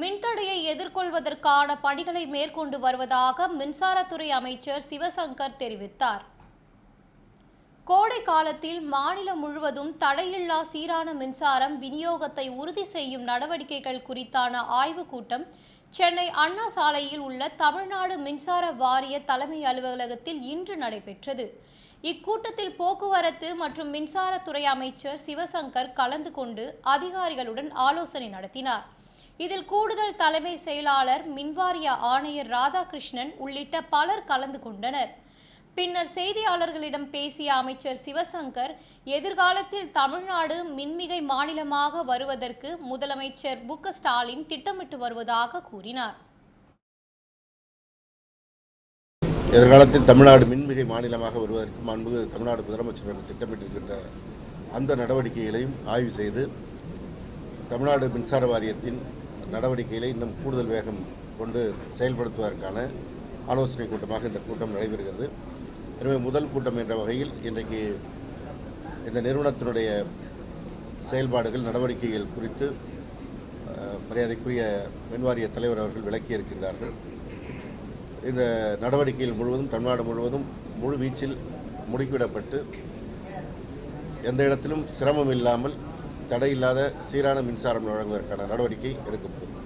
மின்தடையை எதிர்கொள்வதற்கான பணிகளை மேற்கொண்டு வருவதாக மின்சாரத்துறை அமைச்சர் சிவசங்கர் தெரிவித்தார். கோடை காலத்தில் மாநிலம் முழுவதும் தடையில்லா சீரான மின்சாரம் விநியோகத்தை உறுதி செய்யும் நடவடிக்கைகள் குறித்தான ஆய்வுக் கூட்டம் சென்னை அண்ணா சாலையில் உள்ள தமிழ்நாடு மின்சார வாரிய தலைமை அலுவலகத்தில் இன்று நடைபெற்றது. இக்கூட்டத்தில் போக்குவரத்து மற்றும் மின்சாரத்துறை அமைச்சர் சிவசங்கர் கலந்து கொண்டு அதிகாரிகளுடன் ஆலோசனை நடத்தினார். இதில் கூடுதல் தலைமை செயலாளர் மின்வாரிய ஆணையர் ராதாகிருஷ்ணன் உள்ளிட்ட பலர் கலந்து கொண்டனர். பின்னர் செய்தியாளர்களிடம் பேசிய அமைச்சர் சிவசங்கர் எதிர்காலத்தில் தமிழ்நாடு மின்மிகை மாநிலமாக வருவதற்கு முதலமைச்சர் மு. ஸ்டாலின் திட்டமிட்டு வருவதாக கூறினார். எதிர்காலத்தில் தமிழ்நாடு மின்மிகை மாநிலமாக வருவதற்கு மாண்புமிகு தமிழ்நாடு முதலமைச்சர் திட்டமிட்டிருக்கின்ற அந்த நடவடிக்கைகளையும் ஆய்வு செய்து தமிழ்நாடு மின்சார வாரியத்தின் நடவடிக்கைகளை இன்னும் கூடுதல் வேகம் கொண்டு செயல்படுத்துவதற்கான ஆலோசனை கூட்டமாக இந்த கூட்டம் நடைபெறுகிறது. எனவே முதல் கூட்டம் என்ற வகையில் இன்றைக்கு இந்த நிறுவனத்தினுடைய செயல்பாடுகள் நடவடிக்கைகள் குறித்து மரியாதைக்குரிய மின்வாரிய தலைவர் அவர்கள் விளக்கியிருக்கின்றார்கள். இந்த நடவடிக்கைகள் முழுவதும் தமிழ்நாடு முழுவதும் முழு வீச்சில் முடுக்கிவிடப்பட்டு எந்த இடத்திலும் சிரமம் இல்லாமல் தடையில்லாத சீரான மின்சாரம் வழங்குவதற்கான நடவடிக்கை எடுக்கப்படும்.